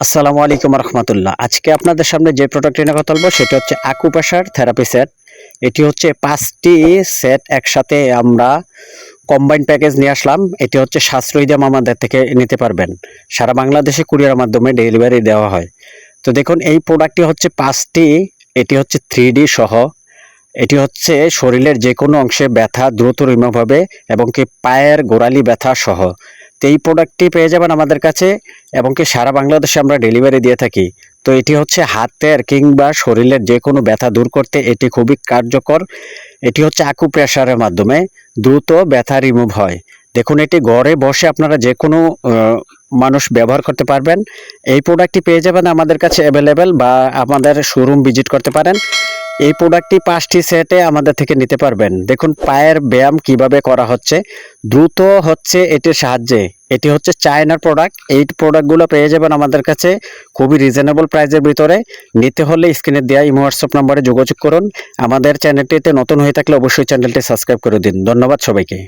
আসসালামু আলাইকুম রহমতুল্লাহ। আজকে আপনাদের সামনে যে প্রোডাক্টটি নিয়ে কথা বলব, সেটা হচ্ছে আকুপাশার থেরাপি সেট এটি হচ্ছে পাঁচটি সেট একসাথে আমরা কম্বাইন প্যাকেজ নিয়ে আসলাম। এটি হচ্ছে সাশ্রয়ী দাম আমাদের থেকে নিতে পারবেন। সারা বাংলাদেশে কুরিয়ার মাধ্যমে ডেলিভারি দেওয়া হয়। তো দেখুন, এই প্রোডাক্টটি হচ্ছে পাঁচটি, এটি হচ্ছে থ্রি সহ। এটি হচ্ছে শরীরের যে কোনো অংশে ব্যথা দ্রুত রিমুভ হবে এবং কি পায়ের গোড়ালি ব্যথা সহ। তো এই প্রোডাক্টটি পেয়ে যাবেন আমাদের কাছে এবং কি সারা বাংলাদেশে আমরা ডেলিভারি দিয়ে থাকি। তো এটি হচ্ছে হাতের কিংবা শরীরের যে কোনো ব্যথা দূর করতে এটি খুবই কার্যকর। এটি হচ্ছে আকু প্রেশারের মাধ্যমে দ্রুত ব্যথা রিমুভ হয়। দেখুন, এটি ঘরে বসে আপনারা যে কোনো মানুষ ব্যবহার করতে পারবেন। এই প্রোডাক্টটি পেয়ে যাবেন আমাদের কাছে অ্যাভেলেবেল বা আমাদের শোরুম ভিজিট করতে পারেন। এই প্রোডাক্টটি পাঁচটি সেটে আমাদের থেকে নিতে পারবেন। দেখুন, পায়ের ব্যায়াম কীভাবে করা হচ্ছে। দ্রুত হচ্ছে এটির সাহায্যে। এটি হচ্ছে চায়নার প্রোডাক্ট। এই প্রোডাক্টগুলো পেয়ে যাবেন আমাদের কাছে খুবই রিজনেবল প্রাইসের ভিতরে। নিতে হলে স্ক্রিনে দেওয়া ইমো, হোয়াটসঅ্যাপ নম্বরে যোগাযোগ করুন। আমাদের চ্যানেলটিতে নতুন হয়ে থাকলে অবশ্যই চ্যানেলটি সাবস্ক্রাইব করে দিন। ধন্যবাদ সবাইকে।